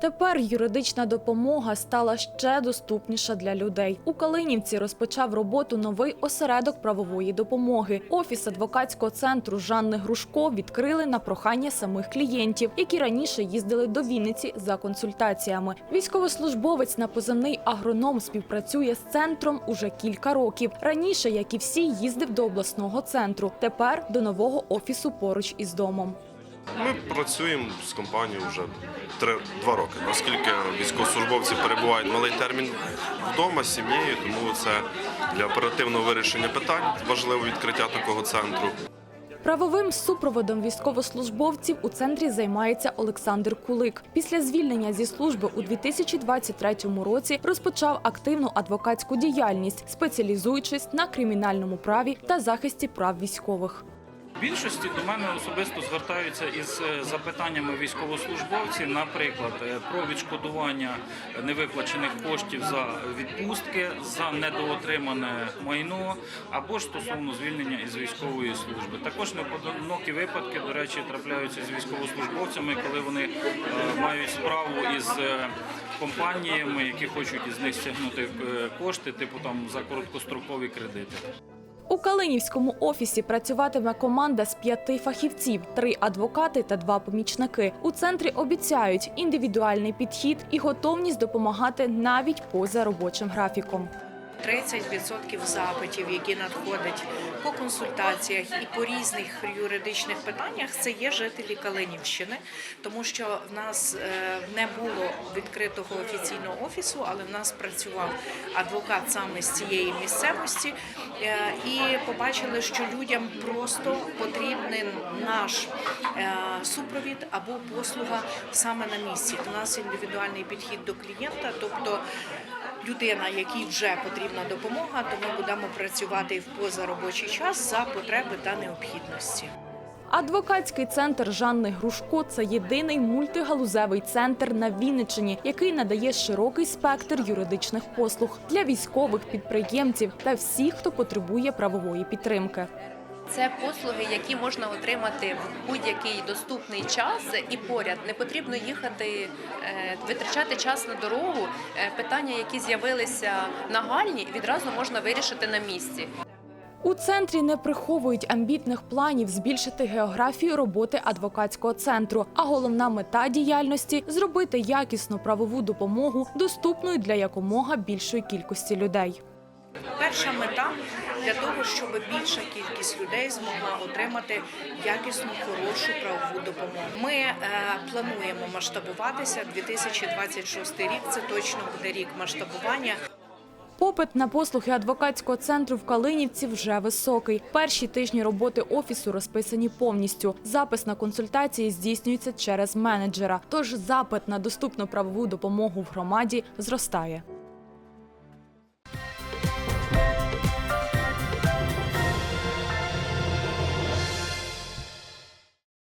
Тепер юридична допомога стала ще доступніша для людей. У Калинівці розпочав роботу новий осередок правової допомоги. Офіс адвокатського центру Жанни Грушко відкрили на прохання самих клієнтів, які раніше їздили до Вінниці за консультаціями. Військовослужбовець на позивний агроном співпрацює з центром уже кілька років. Раніше, як і всі, їздив до обласного центру. Тепер до нового офісу поруч із домом. Ми працюємо з компанією вже три, два роки, оскільки військовослужбовці перебувають малий термін вдома сім'єю, тому це для оперативного вирішення питань важливо відкриття такого центру. Правовим супроводом військовослужбовців у центрі займається Олександр Кулик. Після звільнення зі служби у 2023 році розпочав активну адвокатську діяльність, спеціалізуючись на кримінальному праві та захисті прав військових. Більшості до мене особисто звертаються із е, запитаннями військовослужбовці, наприклад, е, про відшкодування невиплачених коштів за відпустки, за недоотримане майно або ж стосовно звільнення із військової служби. Також неподинокі випадки, до речі, трапляються з військовослужбовцями, коли вони е, мають справу із компаніями, які хочуть із них стягнути кошти, типу там за короткострокові кредити. У Калинівському офісі працюватиме команда з п'яти фахівців, три адвокати та два помічники. У центрі обіцяють індивідуальний підхід і готовність допомагати навіть поза робочим графіком. 30% запитів, які надходять по консультаціях і по різних юридичних питаннях, це є жителі Калинівщини, тому що в нас е, не було відкритого офіційного офісу, але в нас працював адвокат саме з цієї місцевості, Е, і побачили, що людям просто потрібен наш е, супровід або послуга саме на місці. У нас індивідуальний підхід до клієнта, тобто людина, якій вже потрібна допомога, то ми будемо працювати в позаробочий час за потреби та необхідності. Адвокатський центр Жанни Грушко це єдиний мультигалузевий центр на Вінниччині, який надає широкий спектр юридичних послуг для військових підприємців та всіх, хто потребує правової підтримки. Це послуги, які можна отримати в будь-який доступний час і поряд. Не потрібно їхати, е, витрачати час на дорогу. Е, Питання, які з'явилися нагальні, відразу можна вирішити на місці. У центрі не приховують амбітних планів збільшити географію роботи адвокатського центру. А головна мета діяльності зробити якісну правову допомогу доступною для якомога більшої кількості людей. Перша мета для того, щоб більша кількість людей змогла отримати якісну, хорошу правову допомогу. Ми е, плануємо масштабуватися. 2026 рік це точно буде рік масштабування. Попит на послуги адвокатського центру в Калинівці вже високий. Перші тижні роботи офісу розписані повністю. Запис на консультації здійснюється через менеджера. Тож запит на доступну правову допомогу в громаді зростає.